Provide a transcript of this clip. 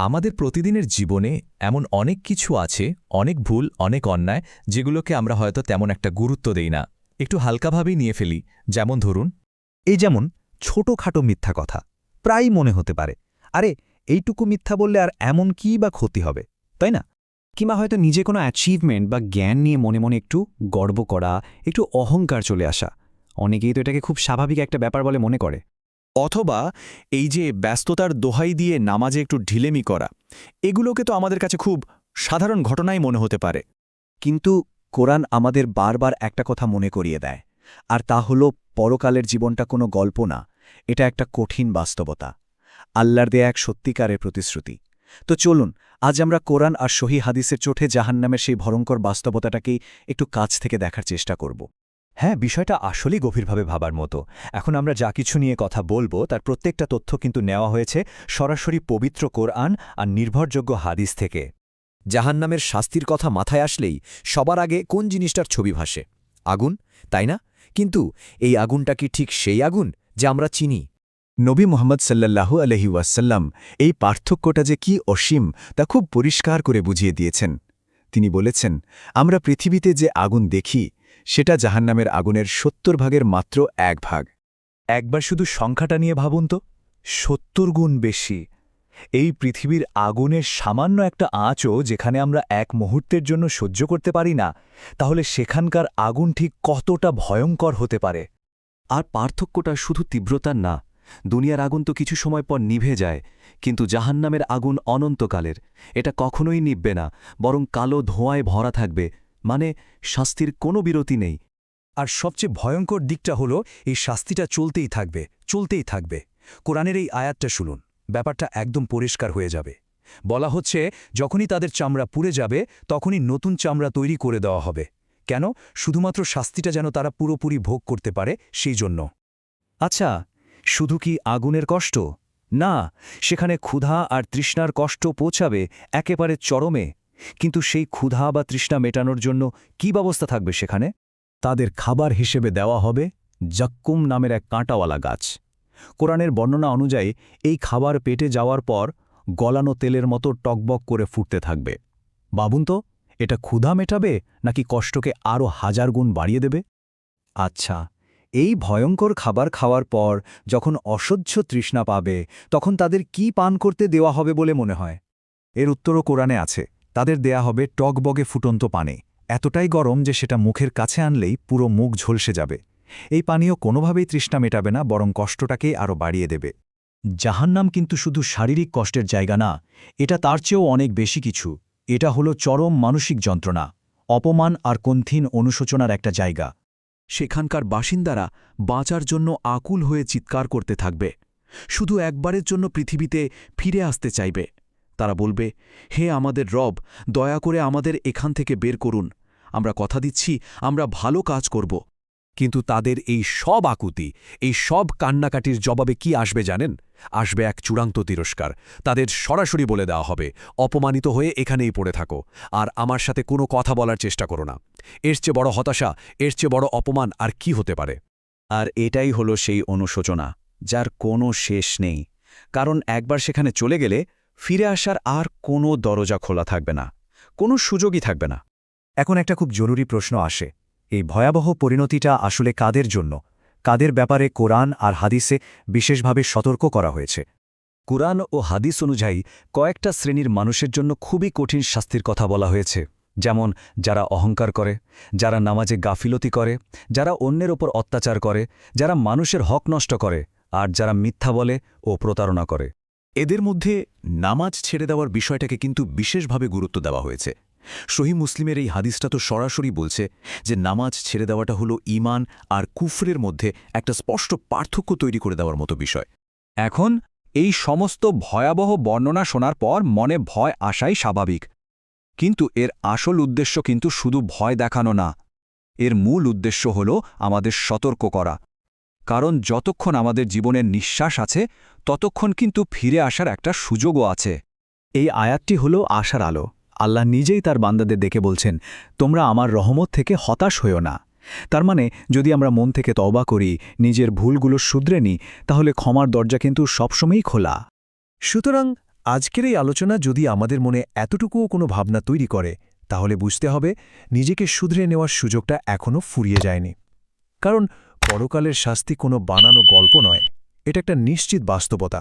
আমাদের প্রতিদিনের জীবনে এমন অনেক কিছু আছে, অনেক ভুল, অনেক অন্যায়, যেগুলোকে আমরা হয়তো তেমন একটা গুরুত্ব দেই না। একটু হালকাভাবেই নিয়ে ফেলি। যেমন ধরুন, এই যেমন ছোটখাটো মিথ্যা কথা প্রায় মনে হতে পারে, আরে, এইটুকু মিথ্যা বললে আর এমন কি বা ক্ষতি হবে, তাই না? কিংবা হয়তো নিজে কোনো অ্যাচিভমেন্ট বা জ্ঞান নিয়ে মনে মনে একটু গর্ব করা, একটু অহংকার চলে আসা। অনেকেই তো এটাকে খুব স্বাভাবিক একটা ব্যাপার বলে মনে করে। অথবা এই যে ব্যস্ততার দোহাই দিয়ে নামাজে একটু ঢিলেমি করা, এগুলোকে তো আমাদের কাছে খুব সাধারণ ঘটনাই মনে হতে পারে। কিন্তু কোরআন আমাদের বারবার একটা কথা মনে করিয়ে দেয়, আর তা হল পরকালের জীবনটা কোনো গল্প না, এটা একটা কঠিন বাস্তবতা। আল্লাহর দেয়া এক সত্যিকারের প্রতিশ্রুতি। তো চলুন, আজ আমরা কোরআন আর সহি হাদিসের চোঠে জাহান্নামের সেই ভয়ঙ্কর বাস্তবতাটাকেই একটু কাছ থেকে দেখার চেষ্টা করব। হ্যাঁ বিষয়টা আসলেই গভীরভাবে ভাবার মতো। এখন আমরা যা কিছু নিয়ে কথা বলব, তার প্রত্যেকটা তথ্য কিন্তু নেওয়া হয়েছে সরাসরি পবিত্র কোরআন আর নির্ভরযোগ্য হাদিস থেকে। জাহান্নামের শাস্তির কথা মাথায় আসলেই সবার আগে কোন জিনিসটার ছবি ভাসে? আগুন? তাই না? কিন্তু এই আগুনটা কি ঠিক সেই আগুন যা আমরা চিনি? নবী মোহাম্মদ সাল্লাল্লাহু আলহি ওয়াসাল্লাম এই পার্থক্যটা যে কি অসীম তা খুব পরিষ্কার করে বুঝিয়ে দিয়েছেন। তিনি বলেছেন, আমরা পৃথিবীতে যে আগুন দেখি সেটা জাহান্নামের আগুনের সত্তর ভাগের মাত্র এক ভাগ। একবার শুধু সংখ্যাটা নিয়ে ভাবুন তো, সত্তর গুণ বেশি। এই পৃথিবীর আগুনের সামান্য একটা আঁচও যেখানে আমরা এক মুহূর্তের জন্য সহ্য করতে পারি না, তাহলে সেখানকার আগুন ঠিক কতটা ভয়ঙ্কর হতে পারে? আর পার্থক্যটা শুধু তীব্রতার না, দুনিয়ার আগুন তো কিছু সময় পর নিভে যায়, কিন্তু জাহান্নামের আগুন অনন্তকালের। এটা কখনোই নিববে না, বরং কালো ধোঁয়ায় ভরা থাকবে মানে শাস্তির কোনো বিরতি নেই। আর সবচেয়ে ভয়ঙ্কর দিকটা হলো, এই শাস্তিটা চলতেই থাকবে চলতেই থাকবে। কোরআনের এই আয়াতটা শুনুন, ব্যাপারটা একদম পরিষ্কার হয়ে যাবে। বলা হচ্ছে, যখনই তাদের চামড়া পুড়ে যাবে, তখনই নতুন চামড়া তৈরি করে দেওয়া হবে। কেন? শুধুমাত্র শাস্তিটা যেন তারা পুরোপুরি ভোগ করতে পারে, সেই জন্য। আচ্ছা শুধু কি আগুনের কষ্ট? না, সেখানে ক্ষুধা আর তৃষ্ণার কষ্ট পৌঁছাবে একেবারে চরমে। কিন্তু সেই ক্ষুধা বা তৃষ্ণা মেটানোর জন্য কি ব্যবস্থা থাকবে সেখানে? তাদের খাবার হিসেবে দেওয়া হবে জাক্কুম নামের এক কাঁটাওয়ালা গাছ। কোরআনের বর্ণনা অনুযায়ী এই খাবার পেটে যাওয়ার পর গলানো তেলের মতো টকবক করে ফুটতে থাকবে। বাবুন তো, এটা ক্ষুধা মেটাবে নাকি কষ্টকে আরও হাজার গুণ বাড়িয়ে দেবে? আচ্ছা এই ভয়ঙ্কর খাবার খাওয়ার পর যখন অসহ্য তৃষ্ণা পাবে, তখন তাদের কি পান করতে দেওয়া হবে বলে মনে হয়? এর উত্তরও কোরআনে আছে। তাদের দেয়া হবে টকবগে ফুটন্ত পানে। এতটাই গরম যে সেটা মুখের কাছে আনলেই পুরো মুখ ঝলসে যাবে। এই পানীয় কোনোভাবেই তৃষ্ণা মেটাবে না, বরং কষ্টটাকেই আরও বাড়িয়ে দেবে। জাহান্নাম কিন্তু শুধু শারীরিক কষ্টের জায়গা না, এটা তার চেয়েও অনেক বেশি কিছু। এটা হলো চরম মানসিক যন্ত্রণা, অপমান আর কণ্ঠিন অনুশোচনার একটা জায়গা। সেখানকার বাসিন্দারা বাঁচার জন্য আকুল হয়ে চিৎকার করতে থাকবে। শুধু একবারের জন্য পৃথিবীতে ফিরে আসতে চাইবে। তারা বলবে, হে আমাদের রব, দয়া করে আমাদের এখান থেকে বের করুন। আমরা কথা দিচ্ছি, আমরা ভালো কাজ করব। কিন্তু তাদের এই সব আকুতি, এই সব কান্নাকাটির জবাবে কি আসবে জানেন? আসবে এক চূড়ান্ত তিরস্কার। তাদের সরাসরি বলে দেওয়া হবে, অপমানিত হয়ে এখানেই পড়ে থাকো, আর আমার সাথে কোনো কথা বলার চেষ্টা করো না। এর চেয়ে বড় হতাশা, এর চেয়ে বড় অপমান আর কি হতে পারে? আর এটাই হলো সেই অনুশোচনা, যার কোনো শেষ নেই। কারণ একবার সেখানে চলে গেলে ফিরে আসার আর কোনো দরজা খোলা থাকবে না, কোনো সুযোগই থাকবে না। এখন একটা খুব জরুরি প্রশ্ন আসে, এই ভয়াবহ পরিণতিটা আসলে কাদের জন্য? কাদের ব্যাপারে কোরআন আর হাদিসে বিশেষভাবে সতর্ক করা হয়েছে? কুরআন ও হাদিস অনুযায়ী কয়েকটা শ্রেণির মানুষের জন্য খুবই কঠিন শাস্তির কথা বলা হয়েছে, যেমন যারা অহংকার করে, যারা নামাজে গাফিলতি করে, যারা অন্যের ওপর অত্যাচার করে, যারা মানুষের হক নষ্ট করে, আর যারা মিথ্যা বলে ও প্রতারণা করে। এদের মধ্যে নামাজ ছেড়ে দেওয়ার বিষয়টাকে কিন্তু বিশেষভাবে গুরুত্ব দেওয়া হয়েছে। সহি মুসলিমের এই হাদিসটা তো সরাসরি বলছে যে নামাজ ছেড়ে দেওয়াটা হলো ইমান আর কুফরের মধ্যে একটা স্পষ্ট পার্থক্য তৈরি করে দেওয়ার মতো বিষয়। এখন এই সমস্ত ভয়াবহ বর্ণনা শোনার পর মনে ভয় আসাই স্বাভাবিক। কিন্তু এর আসল উদ্দেশ্য কিন্তু শুধু ভয় দেখানো না। এর মূল উদ্দেশ্য হল আমাদের সতর্ক করা। কারণ যতক্ষণ আমাদের জীবনের নিঃশ্বাস আছে, ততক্ষণ কিন্তু ফিরে আসার একটা সুযোগও আছে। এই আয়াতটি হল আশার আলো। আল্লাহ নিজেই তার বান্দাদের দেখে বলছেন, তোমরা আমার রহমত থেকে হতাশ হইও না। তার মানে যদি আমরা মন থেকে তবা করি, নিজের ভুলগুলো শুধরে নিই, তাহলে ক্ষমার দরজা কিন্তু সবসময়ই খোলা। সুতরাং, আজকের এই আলোচনা যদি আমাদের মনে এতটুকুও কোনো ভাবনা তৈরি করে, তাহলে বুঝতে হবে, নিজেকে শুধরে নেওয়ার সুযোগটা এখনও ফুরিয়ে যায়নি। কারণ পরকালের শাস্তি কোনো বানানো গল্প নয়। এটা একটা নিশ্চিত বাস্তবতা।